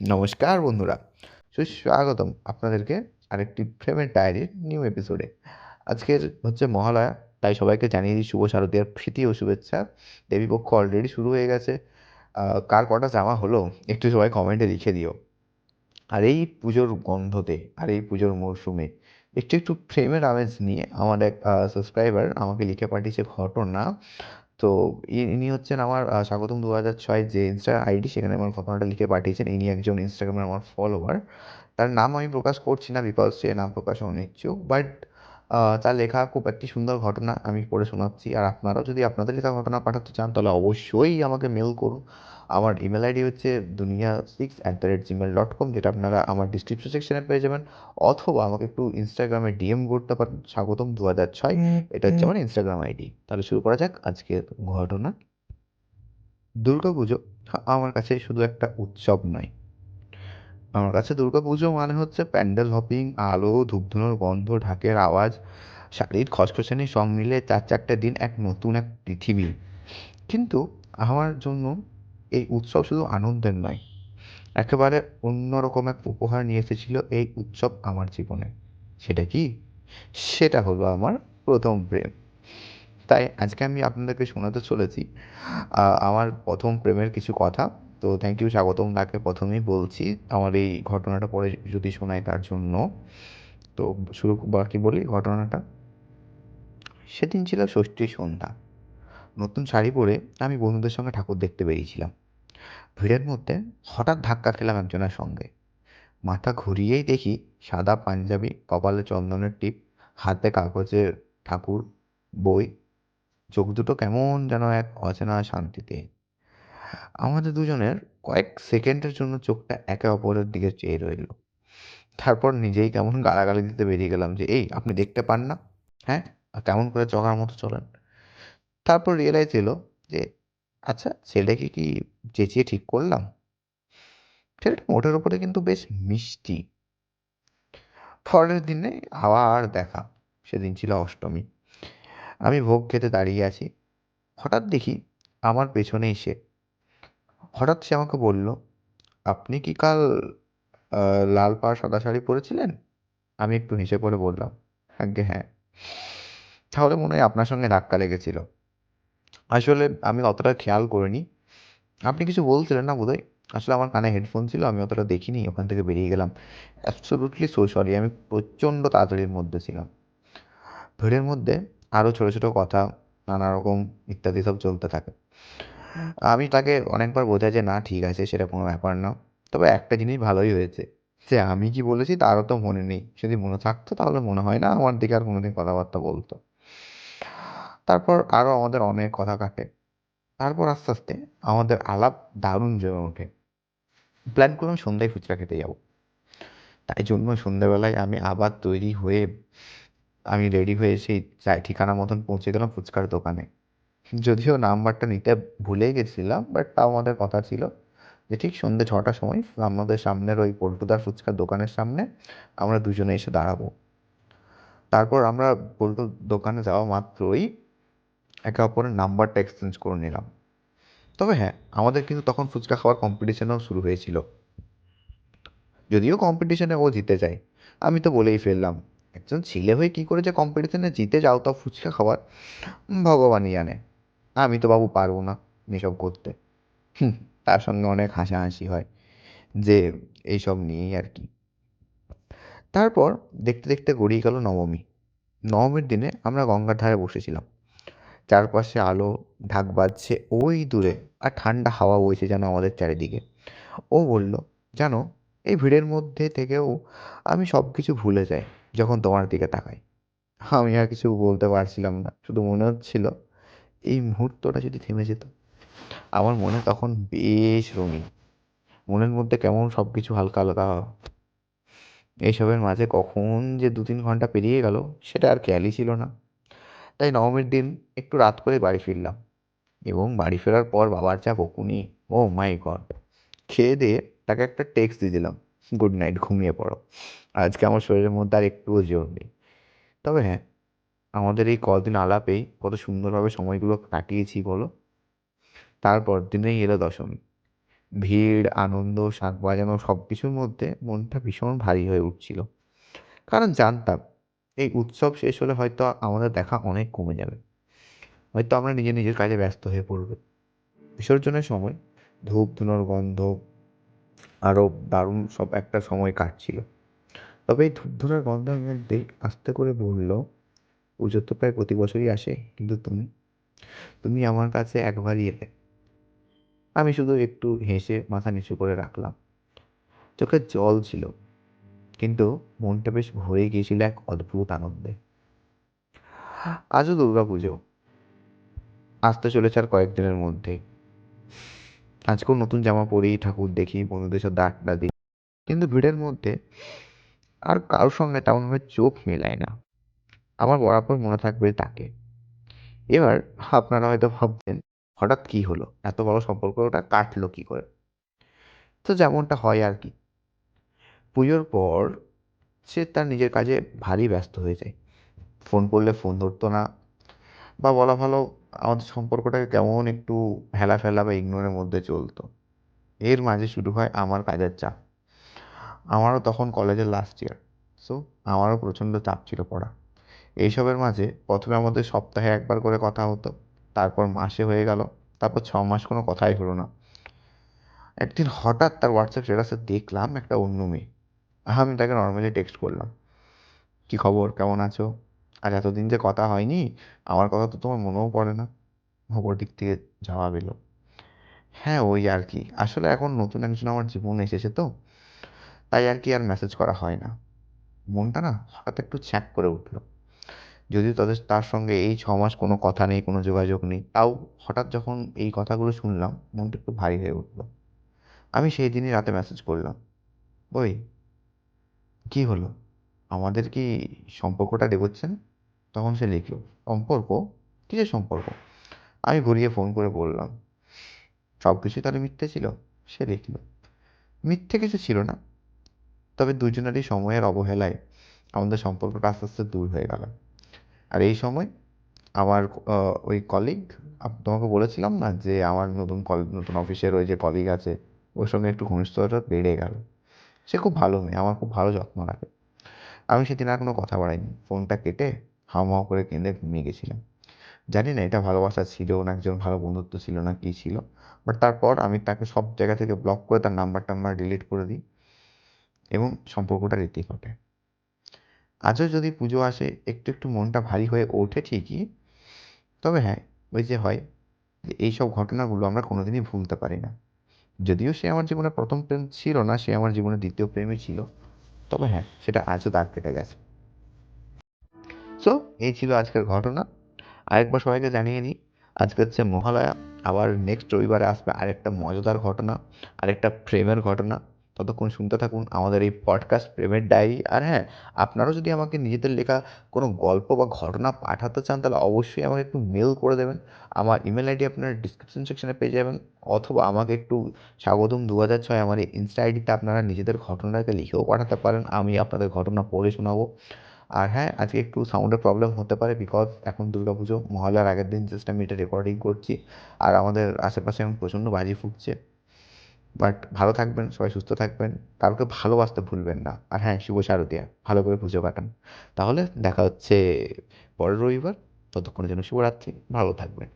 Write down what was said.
নমস্কার বন্ধুরা, সুস্বাগতম আপনাদেরকে আরেকটি ফ্রেমের ডায়েরির নিউ এপিসোডে আজকের হচ্ছে মহালয়া, তাই সবাইকে জানিয়ে দিই শুভ শারদীয়ার প্রীতি ও শুভেচ্ছা। দেবীপক্ষ অলরেডি শুরু হয়ে গেছে। কার কটা জামা হলো একটু সবাই কমেন্টে লিখে দিও। আর এই পুজোর গন্ধতে, আর এই পুজোর মরশুমে একটু একটু প্রেমের আমেজ নিয়ে আমার এক সাবস্ক্রাইবার আমাকে লিখে পাঠিয়েছে ঘটনা। তো ইনি হচ্ছেন আমার স্বাগতম দু হাজার ছয় যে ইনস্টা আইডি সেখানে আমার ঘটনাটা লিখে পাঠিয়েছেন। ইনি একজন ইনস্টাগ্রামের আমার ফলোয়ার তার নাম আমি প্রকাশ করছি না বিকজ সে নাম প্রকাশ অনিচ্ছুক বাট তার লেখা খুব একটি সুন্দর ঘটনা আমি পড়ে শোনাচ্ছি। আর আপনারাও যদি আপনাদের লেখা ঘটনা পাঠাতে চান, তাহলে অবশ্যই আমাকে মেল করুন। আমার ইমেল আইডি হচ্ছে দুনিয়া six at the rate Gmail dot com যেটা আপনারা আমার ডিসক্রিপশন সেকশনে পেয়ে যাবেন। অথবা আমাকে একটু ইনস্টাগ্রামে ডিএম করতে পারেন স্বাগতম দু হাজার ছয় এটা হচ্ছে আমার ইনস্টাগ্রাম আইডি তাহলে শুরু করা যাক আজকের ঘটনা। দুর্গাপুজো আমার কাছে শুধু একটা উৎসব নয়। আমার কাছে দুর্গাপুজো মানে হচ্ছে প্যান্ডেল হপিং আলো ধূপধুনোর গন্ধ ঢাকের আওয়াজ শাড়ির খসখসানি সব মিলে চার চারটে দিন এক নতুন এক পৃথিবী। কিন্তু আমার জন্য এই উৎসব শুধু আনন্দের নয়, একেবারে অন্য রকম এক উপহার নিয়ে এসেছিল এই উৎসব আমার জীবনে। সেটা কি? সেটা হলো আমার প্রথম প্রেম। তাই আজকে আমি আপনাদেরকে শোনাতে চলেছি আমার প্রথম প্রেমের কিছু কথা। তো থ্যাংক ইউ স্বাগতম তাকে প্রথমেই বলছি। আমার এই ঘটনাটা পরে যদি শোনাই তার জন্য। তো শুরু বাকি বলি ঘটনাটা? সেদিন ছিল ষষ্ঠী সন্ধ্যা। নতুন শাড়ি পরে আমি বন্ধুদের সঙ্গে ঠাকুর দেখতে বেরিয়েছিলাম। ভিড়ের মধ্যে হঠাৎ ধাক্কা খেলাম একজনের সঙ্গে। মাথা ঘুরিয়েই দেখি সাদা পাঞ্জাবি, কপালে চন্দনের টিপ, হাতে কাগজের ঠাকুর, বই, চোখ দুটো কেমন যেন এক অচেনা শান্তিতে। আমাদের দুজনের কয়েক সেকেন্ডের জন্য চোখটা একে অপরের দিকে চেয়ে রইল। তারপর নিজেই কেমন গালাগালি দিতে বেরিয়ে গেলাম যে, এই, আপনি দেখতে পান না? হ্যাঁ কেমন করে চকার মতো চলেন? তারপর রিয়েলাইজ এলো যে আচ্ছা ছেলেকে কি চেঁচিয়ে ঠিক করলাম? ছেলেটা মোটের ওপরে কিন্তু বেশ মিষ্টি। পরের দিনে আবার দেখা, সেদিন ছিল অষ্টমী। আমি ভোগ খেতে দাঁড়িয়ে আছি। হঠাৎ দেখি আমার পেছনে এসে হঠাৎ সে আমাকে বলল, আপনি কি কাল লাল পাড় সাদা শাড়ি পরেছিলেন? আমি একটু হেসে পড়ে বললাম, আজ্ঞে হ্যাঁ। তাহলে মনে হয় আপনার সঙ্গে ধাক্কা লেগেছিল। আসলে আমি অতটা খেয়াল করিনি। আপনি কিছু বলছিলেন না বোধহয়? আসলে আমার কানে হেডফোন ছিল, আমি অতটা দেখিনি, ওখান থেকে বেরিয়ে গেলাম। অ্যাবসোলুটলি সো সরি আমি প্রচণ্ড তাড়াতাড়ির মধ্যে ছিলাম। ভিড়ের মধ্যে আরও ছোটো ছোটো কথা, নানা রকম ইত্যাদি সব চলতে থাকে। আমি তাকে অনেকবার বোঝাই যে, না, ঠিক আছে, সেটা কোনো ব্যাপার না। তবে একটা জিনিস ভালোই হয়েছে, যে আমি কি বলেছি তারও তো মনে নেই। যদি মনে থাকতো তাহলে মনে হয় না আমার দিকে আর কোনোদিন কথাবার্তা বলতো। তারপর আরও আমাদের অনেক কথা কাটে। তারপর আস্তে আস্তে আমাদের আলাপ দারুণ জমে ওঠে। প্ল্যান করলাম সন্ধ্যায় ফুচকা খেতে যাব। তাই জন্য সন্ধ্যাবেলায় আমি আবার তৈরি হয়ে আমি রেডি হয়ে সেই ঠিকানা মতন পৌঁছে গেলাম ফুচকার দোকানে। যদিও নাম্বারটা নিতে ভুলে গেছিলাম বাট তাও আমাদের কথা ছিল যে ঠিক সন্ধ্যে ছটার সময় আমাদের সামনের ওই পল্টুদার ফুচকার দোকানের সামনে আমরা দুজনে এসে দাঁড়াবো। তারপর আমরা পল্টুর দোকানে যাওয়া মাত্রই একে অপরের নাম্বারটা এক্সচেঞ্জ করে নিলাম। তবে হ্যাঁ আমাদের কিন্তু তখন ফুচকা খাওয়ার কম্পিটিশনও শুরু হয়েছিল। যদিও কম্পিটিশনে ও জিতে যায়। আমি তো বলেই ফেললাম, একজন ছেলে হয়ে কী করে যে কম্পিটিশনে জিতে যাও তা ফুচকা খাওয়ার ভগবানই জানে। আমি তো বাবু পারব না এসব করতে। তার সঙ্গে অনেক হাসাহাসি হয় যে এইসব নিয়েই আর কি। তারপর দেখতে দেখতে গড়িয়ে গেল নবমী। নবমীর দিনে আমরা গঙ্গার ধারে বসেছিলাম। চারপাশে আলো, ঢাক বাজছে ওই দূরে আর ঠান্ডা হাওয়া বইছে যেন আমাদের চারিদিকে। ও বলল, জানো, এই ভিড়ের মধ্যে থেকেও আমি সব কিছু ভুলে যাই যখন তোমার দিকে তাকাই। আমি আর কিছু বলতে পারছিলাম না, শুধু মনে হচ্ছিল এই মুহূর্তটা যদি থেমে যেত, আমার মনে তখন বেশ রঙিন। মনের মধ্যে কেমন সব কিছু হালকা হালকা এইসবের মাঝে কখন যে দু তিন ঘণ্টা পেরিয়ে গেল, সেটা আর খেয়ালই ছিল না। তাই নবমীর দিন একটু রাত করে বাড়ি ফিরলাম। এবং বাড়ি ফেরার পর বাবার যা বকুনি ও মাই গড খেয়ে দিয়ে তাকে একটা টেক্সট দিয়ে দিলাম গুড নাইট ঘুমিয়ে পড়ো। আজকে আমার শরীরের মধ্যে আর একটুও জোর নেই। তবে হ্যাঁ আমাদের এই কদিন আলাপেই কত সুন্দরভাবে সময়গুলো কাটিয়েছি বলো? তারপর দিনেই এলো দশমী। ভিড়, আনন্দ, শাঁখ বাজানো সব কিছুর মধ্যে মনটা ভীষণ ভারী হয়ে উঠছিল। কারণ জানতাম এই উৎসব শেষ হলে হয়তো আমাদের দেখা অনেক কমে যাবে। হয়তো আমরা নিজের নিজের কাজে ব্যস্ত হয়ে পড়বে। বিসর্জনের সময় ধূপ, ধুনোর গন্ধ আরও দারুণ সব একটা সময় কাটছিল। তবে এই ধূপ, ধুনোর গন্ধের মধ্যেই আস্তে করে বলল পুজোর তো প্রায় প্রতি বছরই আসে, কিন্তু তুমি তুমি আমার কাছে একবারই এলে। আমি শুধু একটু হেসে মাথা নিচু করে রাখলাম। চোখে জল ছিল। কিন্তু মনটা বেশ ভরে গিয়েছিল এক অদ্ভুত আনন্দে। আজও দুর্গা পুজো। আসতে চলেছে আর কয়েকদিনের মধ্যে। আজকেও নতুন জামা পরেই ঠাকুর দেখি, বন্ধুদের সাথে আড্ডা দিই। কিন্তু ভিড়ের মধ্যে আর কারোর সঙ্গে তেমনভাবে চোখ মেলায় না। আমার বরাবর মনে থাকবে তাকে। এবার আপনারা হয়তো ভাবছেন, হঠাৎ কি হলো? এত বড় সম্পর্কটা কাটলো কি করে? তো যেমনটা হয় আর কি। পুজোর পর সে তার নিজের কাজে ভারী ব্যস্ত হয়ে যায়। ফোন করলে ফোন ধরতো না বা বলা ভালো আমাদের সম্পর্কটাকে কেমন একটু হেলা ফেলা বা ইগনোরের মধ্যে চলতো। এর মাঝে শুরু হয় আমার কাজের চাপ। আমারও তখন কলেজের লাস্ট ইয়ার সো আমারও প্রচণ্ড চাপ ছিল পড়া। এইসবের মাঝে প্রথমে আমাদের সপ্তাহে একবার করে কথা হতো, তারপর মাসে হয়ে গেল, তারপর ছ মাস কোনো কথাই হলো না। একদিন হঠাৎ তার হোয়াটসঅ্যাপ স্ট্যাটাসে দেখলাম একটা অন্য মেয়ে। আমি তাকে নর্মালি টেক্সট করলাম। কী খবর? কেমন আছো? আর এতদিন যে কথা হয়নি, আমার কথা তো তোমার মনেও পড়ে না। অপর দিক থেকে জবাব এলো। হ্যাঁ ওই আর কি। আসলে এখন নতুন একজন আমার জীবনে এসেছে তো, তাই আর কি আর মেসেজ করা হয় না। মনটা না হঠাৎ একটু ছ্যাঁক করে উঠল। যদিও তাদের, তার সঙ্গে এই ছ মাস কোনো কথা নেই, কোনো যোগাযোগ নেই, তাও হঠাৎ যখন এই কথাগুলো শুনলাম, মনটা একটু ভারী হয়ে উঠল। আমি সেই দিনই রাতে মেসেজ করলাম। ওই কী হলো? আমাদের কি সম্পর্কটা দেবোচ্ছেন তখন সে লিখলো, সম্পর্ক? কিসের সম্পর্ক? আমি ঘুরিয়ে ফোন করে বললাম, সব কিছুই তাহলে মিথ্যে ছিল? সে লিখল, মিথ্যে কিছু ছিল না। তবে দুজনেরই সময়ের অবহেলায় আমাদের সম্পর্কটা আস্তে আস্তে দূর হয়ে গেল। আর এই সময় আমার ওই কলিগ তোমাকে বলেছিলাম না যে আমার নতুন কল নতুন অফিসের ওই যে কলিগ আছে, ওর সঙ্গে একটু ঘনিষ্ঠতা বেড়ে গেল। সে খুব ভালো মেয়ে আমার খুব ভালো যত্ন রাখে। আমি সেদিন আর কোনো কথা বাড়াইনি ফোনটা কেটে হাওমাও করে কেঁদে ঘুমিয়ে গেছিলাম। জানি না এটা ভালোবাসা ছিল না, একজন ভালো বন্ধুত্ব ছিল না, কী ছিল। বাট তারপর আমি তাকে সব জায়গা থেকে ব্লক করে তার নাম্বার টাম্বার ডিলিট করে দিই এবং সম্পর্কটা রীতি ঘটে। আজও যদি পুজো আসে, একটু একটু মনটা ভারী হয়ে ওঠে ঠিকই। তবে হ্যাঁ ওই যে হয়, এইসব ঘটনাগুলো আমরা কোনোদিনই ভুলতে পারি না। যদিও সে আমার জীবনের প্রথম প্রেম ছিল না, সে আমার জীবনের দ্বিতীয় প্রেমই ছিল। তবে হ্যাঁ সেটা আজও দাগ কেটে গেছে। সো এই ছিল আজকের ঘটনা। আরেকবার সবাইকে জানিয়ে নিই, আজকে হচ্ছে মহালয়া। আবার নেক্সট রবিবারে আসবে আরেকটা মজাদার ঘটনা, আরেকটা প্রেমের ঘটনা। ততক্ষণ শুনতে থাকুন আমাদের এই পডকাস্ট প্রেমের ডায়েরি। আর হ্যাঁ আপনারাও যদি আমাকে নিজেদের লেখা কোনো গল্প বা ঘটনা পাঠাতে চান, তাহলে অবশ্যই আমাকে একটু মেল করে দেবেন। আমার ইমেল আইডি আপনারা ডিসক্রিপশন সেকশনে পেয়ে যাবেন। অথবা আমাকে একটু স্বাগতম দু হাজার ছয় আমার এই ইনস্টা আইডিতে আপনারা নিজেদের ঘটনাকে লিখেও পাঠাতে পারেন। আমি আপনাদের ঘটনা পড়ে শোনাবো। আর হ্যাঁ আজকে একটু সাউন্ডের প্রবলেম হতে পারে বিকজ এখন দুর্গা পুজো মহালয়ার আগের দিন জাস্ট আমি এটা রেকর্ডিং করছি। আর আমাদের আশেপাশে এখন প্রচণ্ড বাজি ফুটছে। বাট ভালো থাকবেন, সবাই সুস্থ থাকবেন। কাউকে ভালোবাসতে ভুলবেন না। আর হ্যাঁ শুভ শারদীয়া। ভালো করে পুজো কাটান। তাহলে দেখা হচ্ছে পরের রবিবার। ততক্ষণের জন্য শুভরাত্রি। ভালো থাকবেন।